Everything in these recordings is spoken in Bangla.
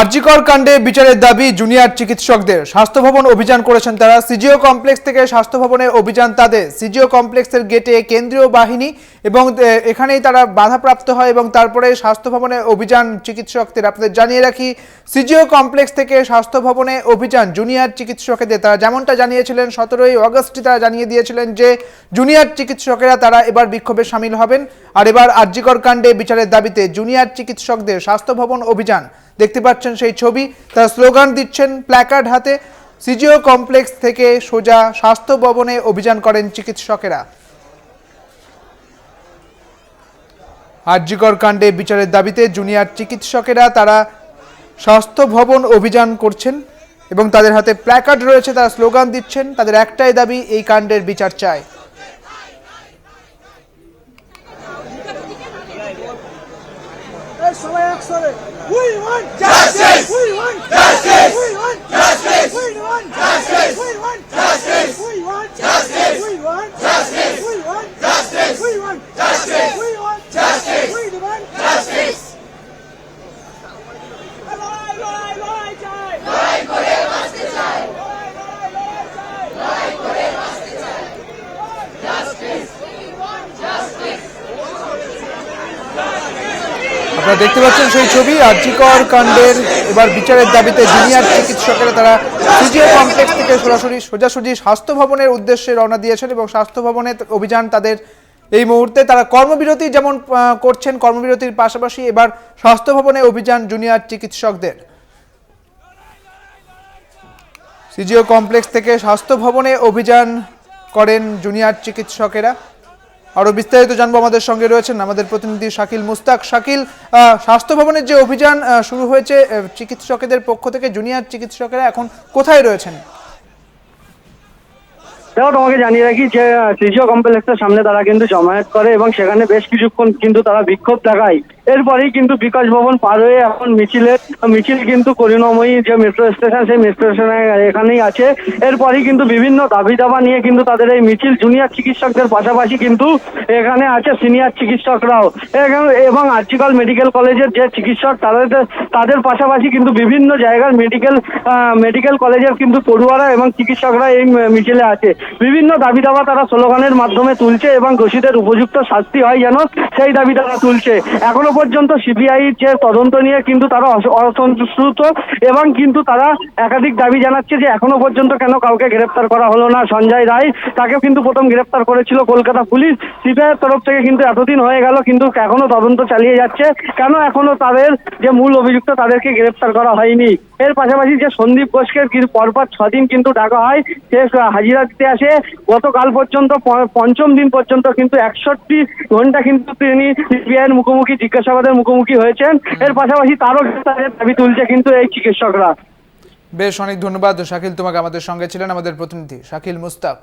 আরজিকর কাণ্ডে বিচারের দাবি জুনিয়র চিকিৎসকদের। স্বাস্থ্য ভবন অভিযান করেছেন তারা। সিজিও কমপ্লেক্স থেকে স্বাস্থ্য ভবনে অভিযান তাদের। সিজিও কমপ্লেক্সের গেটে কেন্দ্রীয় বাহিনী এবং এখানেই তারা বাধাপ্রাপ্ত হয় এবং তারপরে স্বাস্থ্য ভবনে অভিযান চিকিৎসকদের। আপনাদের জানিয়ে রাখি, সিজিও কমপ্লেক্স থেকে স্বাস্থ্য ভবনে অভিযান জুনিয়র চিকিৎসকদের। তারা যেমনটা জানিয়েছিলেন, সতেরোই অগস্টে তারা জানিয়ে দিয়েছিলেন যে, জুনিয়র চিকিৎসকেরা তারা এবার বিক্ষোভে সামিল হবেন। আর এবার আরজিকর কাণ্ডে বিচারের দাবিতে জুনিয়র চিকিৎসকদের স্বাস্থ্য ভবন অভিযান। দেখতে পাচ্ছেন সেই ছবি। তারা স্লোগান দিচ্ছেন প্ল্যাকার্ড হাতে। সিজিও কমপ্লেক্স থেকে সোজা স্বাস্থ্য ভবনে অভিযান করেন চিকিৎসকেরা। আরজিকর কাণ্ডে বিচারের দাবিতে জুনিয়র চিকিৎসকেরা তারা স্বাস্থ্য ভবন অভিযান করছেন এবং তাদের হাতে প্ল্যাকার্ড রয়েছে, তারা স্লোগান দিচ্ছেন। তাদের একটাই দাবি, এই কাণ্ডের বিচার চায় Justice! We want want! We want justice! We want justice! আপনারা দেখতে পাচ্ছেন সেই ছবি। আর্জিকর কাণ্ডের এবার বিচারের দাবিতে জুনিয়র চিকিৎসকেরা তারা সিজিও কমপ্লেক্স থেকে সরাসরি সোজাসুজি স্বাস্থ্য ভবনের উদ্দেশ্যে রওনা দিয়েছেন এবং স্বাস্থ্য ভবনে অভিযান তাদের এই মুহূর্তে তারা কর্মবিরতি যেমন করছেন কর্মবিরতির পাশাপাশি এবার স্বাস্থ্য ভবনে অভিযান জুনিয়র চিকিৎসকদের। সিজিও কমপ্লেক্স থেকে স্বাস্থ্য ভবনে অভিযান করেন জুনিয়র চিকিৎসকেরা। আরও বিস্তারিত জানব আমাদের সঙ্গে রয়েছেন আমাদের প্রতিনিধি শাকিল মুস্তাক। শাকিল স্বাস্থ্য ভবনের যে অভিযান শুরু হয়েছে চিকিৎসকদের পক্ষ থেকে, জুনিয়র চিকিৎসকেরা এখন কোথায় রয়েছেন? দেখো তোমাকে জানিয়ে রাখি যে সিজিও কমপ্লেক্সের সামনে তারা কিন্তু জমায়েত করে এবং সেখানে বেশ কিছুক্ষণ কিন্তু তারা বিক্ষোভ দেখায়। এরপরেই কিন্তু বিকাশ ভবন পার হয়ে এখন মিছিলের মিছিল কিন্তু করুণাময়ী যে মেট্রো স্টেশন সেই মেট্রো স্টেশনে এখানেই আছে। এরপরেই কিন্তু বিভিন্ন দাবি দাবা নিয়ে কিন্তু তাদের এই মিছিল জুনিয়র চিকিৎসকদের পাশাপাশি কিন্তু এখানে আছে সিনিয়র চিকিৎসকরাও। এবং আর্জিকাল মেডিকেল কলেজের যে চিকিৎসক, তাদের তাদের পাশাপাশি কিন্তু বিভিন্ন জায়গার মেডিকেল মেডিকেল কলেজের কিন্তু পড়ুয়ারা এবং চিকিৎসকরা এই মিছিলে আছে। বিভিন্ন দাবি দাবা তারা স্লোগানের মাধ্যমে তুলছে এবং দোষীদের উপযুক্ত শাস্তি হয় যেন সেই দাবি তারা তুলছে। এখনও পর্যন্ত সিবিআই যে তদন্ত নিয়ে কিন্তু তারা অসন্তুষ্ট এবং কিন্তু তারা একাধিক দাবি জানাচ্ছে যে এখনও পর্যন্ত কেন কাউকে গ্রেপ্তার করা হলো না সঞ্জয় রায়। তাকেও কিন্তু প্রথম গ্রেপ্তার করেছিল কলকাতা পুলিশ। সিবিআইয়ের তরফ থেকে কিন্তু এতদিন হয়ে গেল, কিন্তু এখনও তদন্ত চালিয়ে যাচ্ছে। কেন এখনও তাদের যে মূল অভিযুক্ত তাদেরকে গ্রেপ্তার করা হয়নি? এর পাশাপাশি যে সন্দীপ ঘোষকে পরপর ছদিন কিন্তু ডাকা হয়, সে হাজিরা দিতে আসে গতকাল পর্যন্ত পঞ্চম দিন পর্যন্ত কিন্তু একষট্টি ঘণ্টা কিন্তু তিনি সিবিআইয়ের মুখোমুখি জিজ্ঞাসাবাদের মুখোমুখি হয়েছেন। এর পাশাপাশি তারও গ্রেপ্তারের দাবি তুলছে কিন্তু এই চিকিৎসকরা। বেশ অনেক ধন্যবাদ। শাকিল তোমাকে আমাদের সঙ্গে ছিলেন আমাদের প্রতিনিধি শাকিল মুস্তাক।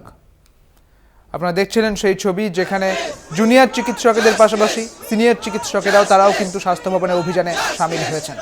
আপনারা দেখছিলেন সেই ছবি যেখানে জুনিয়র চিকিৎসকদের পাশাপাশি সিনিয়র চিকিৎসকেরাও তারাও কিন্তু স্বাস্থ্য ভবনে অভিযানে সামিল হয়েছেন।